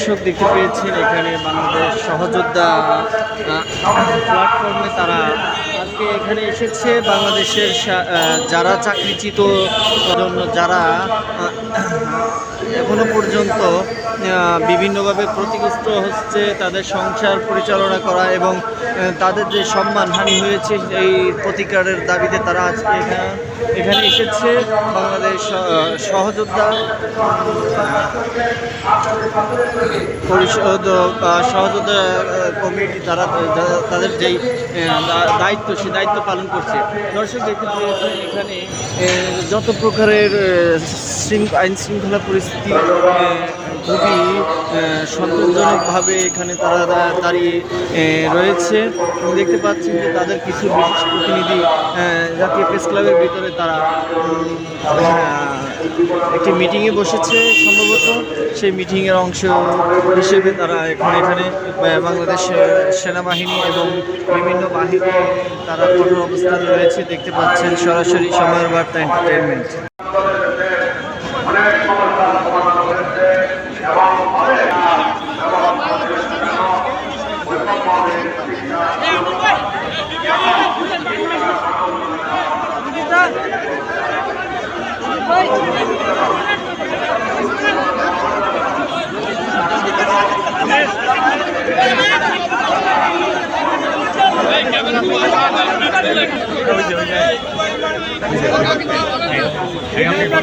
দর্শক দেখতে পেয়েছেন এখানে বাংলাদেশ সহযোদ্ধা প্ল্যাটফর্মে তারা আজকে এখানে এসেছে বাংলাদেশের যারা চাকরিচিত জন্য যারা এখনও পর্যন্ত বিভিন্নভাবে ক্ষতিগ্রস্ত হচ্ছে তাদের সংসার পরিচালনা করা এবং তাদের যে সম্মানহানি হয়েছে এই প্রতিকারের দাবিতে তারা আজকে এখানে এখানে এসেছে। বাংলাদেশ সহযোদ্ধা পরিষদ সহযোদ্ধা কমিটি তারা, তাদের যেই দায়িত্ব সে দায়িত্ব পালন করছে। দর্শক পেয়েছেন এখানে যত প্রকারের আইন শৃঙ্খলা পরিস্থিতি খুবই সন্তোষজনকভাবে এখানে তারা দাঁড়িয়ে রয়েছে। দেখতে পাচ্ছি যে তাদের কিছু বিশেষ প্রতিনিধি জাতীয় প্রেস ক্লাবের ভিতরে তারা একটি মিটিংয়ে বসেছে। সম্ভবত সেই মিটিংয়ের অংশ হিসেবে তারা এখন এখানে বাংলাদেশ সেনাবাহিনী এবং বিভিন্ন বাহিনী, তারা কঠোর অবস্থানে রয়েছে। দেখতে পাচ্ছেন সরাসরি সময়ের বার্তা এন্টারটেনমেন্ট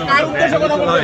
কার উদ্দেশ্যে কথা বলবেন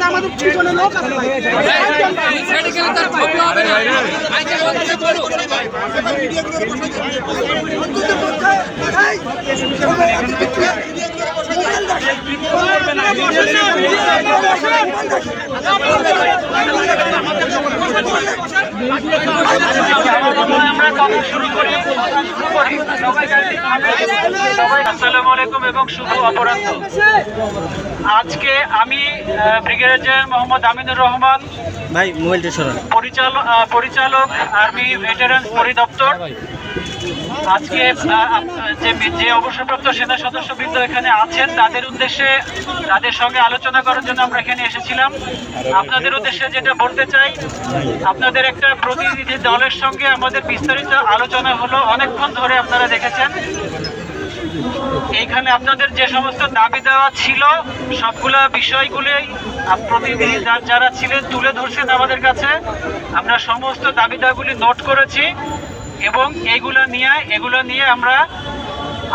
আমাদের পিছনে লোক আছে আসসালামু আলাইকুম এবং শুভ অপরাহ্ন। আজকে আমি ব্রিগেডিয়ার মোহাম্মদ আমিনুর রহমান ভাই মোবাইলটা সরান। পরিচালক পরিচালক আর্মি ভেটারেন্স পরিদপ্তর আজকে যে যে অবসরপ্রাপ্ত সেনা সদস্যবৃন্দ এখানে আছেন, তাদের উদ্দেশ্যে, তাদের সঙ্গে আলোচনা করার জন্য আমরা এখানে এসেছিলাম। আপনাদের উদ্দেশ্যে যেটা বলতে চাই, আপনাদের একটা প্রতিনিধি দলের সঙ্গে আমাদের বিস্তারিত আলোচনা হলো। অনেকক্ষণ ধরে আপনারা দেখেছেন, এইখানে আপনাদের যে সমস্ত দাবি দেওয়া ছিল, সবগুলো বিষয়গুলি প্রতিনিধি যারা ছিলেন তুলে ধরছেন আমাদের কাছে। আমরা সমস্ত দাবি দাওয়াগুলি নোট করেছি। এবং এইগুলো নিয়ে, এগুলো নিয়ে আমরা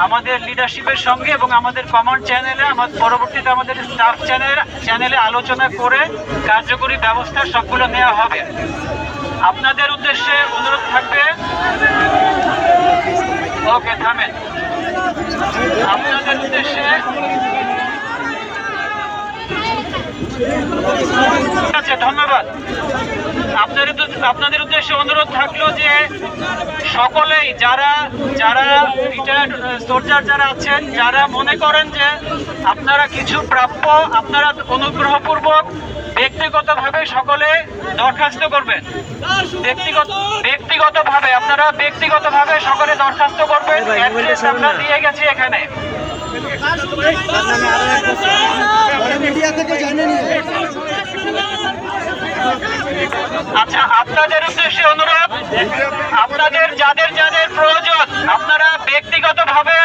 আমাদের লিডারশিপের সঙ্গে এবং আমাদের কমান্ড চ্যানেলে আমাদের পরবর্তীতে আমাদের স্টাফ চ্যানেল চ্যানেলে আলোচনা করে কার্যকরী ব্যবস্থা সবগুলো নেওয়া হবে। আপনাদের উদ্দেশ্যে অনুরোধ থাকবে। ওকে থামেন। আপনাদের উদ্দেশ্যে আছে ধন্যবাদ। আপনার আপনাদের উদ্দেশ্যে অনুরোধ থাকল যে সকলেই যারা যারা রিটায়ার্ড সোলজার যারা আছেন, যারা মনে করেন যে আপনারা কিছু প্রাপ্য, আপনারা অনুগ্রহপূর্বক ব্যক্তিগতভাবে সকলে দরখাস্ত করবেন। ব্যক্তিগত ব্যক্তিগতভাবে আপনারা ব্যক্তিগতভাবে সকলে দরখাস্ত করবেন। অ্যাড্রেস আমরা দিয়ে গেছি এখানে। আচ্ছা আপনাদের উদ্দেশ্যে অনুরোধ আপনাদের যাদের যাদের প্রয়োজন আপনারা ব্যক্তিগতভাবে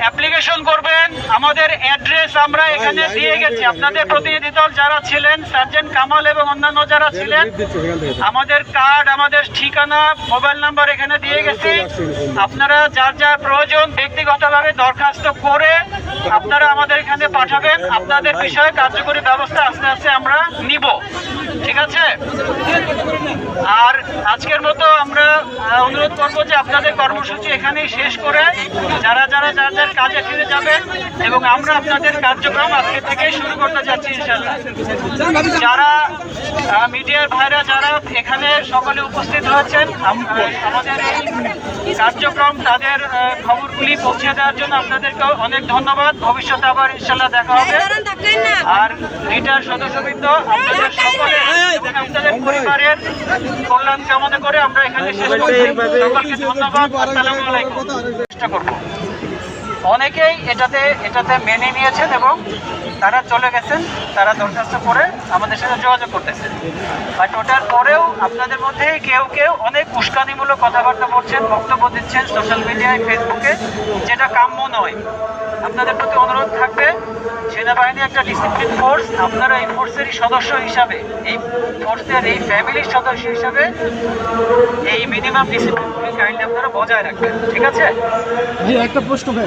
অ্যাপ্লিকেশন করবেন। আমাদের অ্যাড্রেস আমরা এখানে দিয়ে গেছি। আপনাদের প্রতিনিধি দল যারা ছিলেন সার্জেন্ট কামাল এবং অন্যান্য যারা ছিলেন আমাদের কার্ড আমাদের ঠিকানা মোবাইল নাম্বার এখানে দিয়ে গেছি। আপনারা যার যার প্রয়োজন ব্যক্তিগতভাবে দরখাস্ত করে আপনারা আমাদের এখানে পাঠাবেন। আপনাদের বিষয়ে কার্যকরী ব্যবস্থা আস্তে আস্তে আমরা নিব। ঠিক আছে? আর আজকের মতো আমরা অনুরোধ করব যে আপনাদের কর্মসূচি এখানেই শেষ করে যারা যারা যার যার কাজে ফিরে যাবেন এবং আমরা আপনাদের কার্যক্রম আজকে থেকে শুরু করতে যাচ্ছি ইনশাল্লাহ যারা মিডিয়ার ভাইরা যারা এখানে সকলে উপস্থিত হয়েছেন আমাদের এই কার্যক্রম তাদের খবরগুলি পৌঁছে দেওয়ার জন্য আপনাদেরকে অনেক ধন্যবাদ। ভবিষ্যতে আবার ইনশাল্লাহ দেখা হবে। আর রিটার সদস্যবৃন্দ আপনাদের সকলে আপনাদের পরিবারের কল্যাণ কামনা করে আমরা এখানে শেষ করছি। সকলকে ধন্যবাদ। আসসালামু আলাইকুম। চেষ্টা করব। অনেকেই এটাতে এটাতে মেনে নিয়েছেন এবং তারা চলে গেছেন, তারা দরখাস্ত করে আমাদের সাথে যোগাযোগ করতেছেন। বাট ওটার পরেও আপনাদের মধ্যে কেউ কেউ অনেক উস্কানিমূলক কথাবার্তা বলছেন, বক্তব্য দিচ্ছেন সোশ্যাল মিডিয়ায় ফেসবুকে যেটা কাম্য নয়। আপনাদের প্রতি অনুরোধ থাকবে সেনাবাহিনী একটা ডিসিপ্লিন ফোর্স আপনারা এই ফোর্সেরই সদস্য হিসাবে, এই ফোর্সের এই ফ্যামিলির সদস্য হিসাবে এই মিনিমাম ডিসিপ্লিনগুলি কাইন্ডলি আপনারা বজায় রাখবেন ঠিক আছে? ভাই একটা প্রশ্ন ভাই।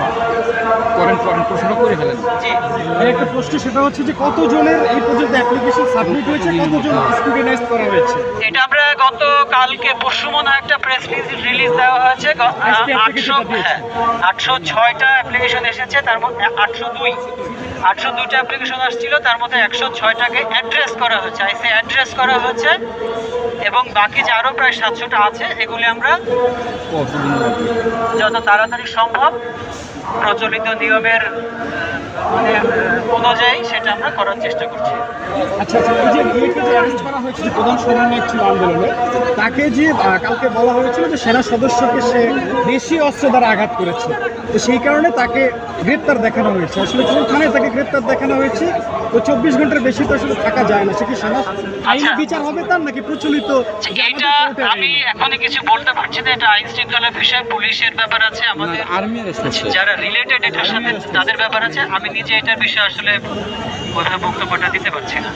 করেন করেন প্রশ্ন করে ফেলেন। জি। একটা প্রশ্ন সেটা হচ্ছে যে কতজনের এই পর্যন্ত অ্যাপ্লিকেশন সাবমিট হয়েছে কতজন স্টুডেন্টাইজ করা হয়েছে? এটা আমরা গত কালকে পরশু মনে একটা প্রেস রিলিজ দেওয়া হয়েছে। আটশো হ্যাঁ আটশো ছয়টা অ্যাপ্লিকেশন এসেছে তার মধ্যে আটশো দুই। আটশো দুইটা অ্যাপ্লিকেশন আসছিল তার মধ্যে একশো ছয়টাকে অ্যাড্রেস করা হয়েছে আইসে অ্যাড্রেস করা হয়েছে। এবং বাকি যে আরও প্রায় সাতশোটা আছে এগুলি আমরা যত তাড়াতাড়ি সম্ভব প্রচলিত নিয়মের মানে অনুযায়ী সেটা আমরা করার চেষ্টা করছি। আচ্ছা আচ্ছা এই যে বিএকে যে অ্যারেস্ট করা হয়েছে প্রধান সমন্বয়ক ছিল আন্দোলনে তাকে যে কালকে বলা হয়েছিল যে সেনা সদস্যকে সে দেশি অস্ত্র দ্বারা আঘাত করেছে তো সেই কারণে তাকে গ্রেপ্তার দেখানো হয়েছে। আসলে কোন থানায় তাকে গ্রেপ্তার দেখানো হয়েছে? তো চব্বিশ ঘণ্টার বেশি তো আসলে থাকা যায় না সে কি সেনা আইনি আচ্ছা। বিচার হবে তার নাকি প্রচলিত আচ্ছা, এটা আমি এখনই কিছু বলতে পারছি না এটা আইন শৃঙ্খলার বিষয় পুলিশের ব্যাপার আছে আমাদের যারা রিলেটেড এটার সাথে তাদের ব্যাপার আছে আমি নিজে এটার বিষয়ে আসলে কোথাও বক্তব্যটা দিতে পারছি না।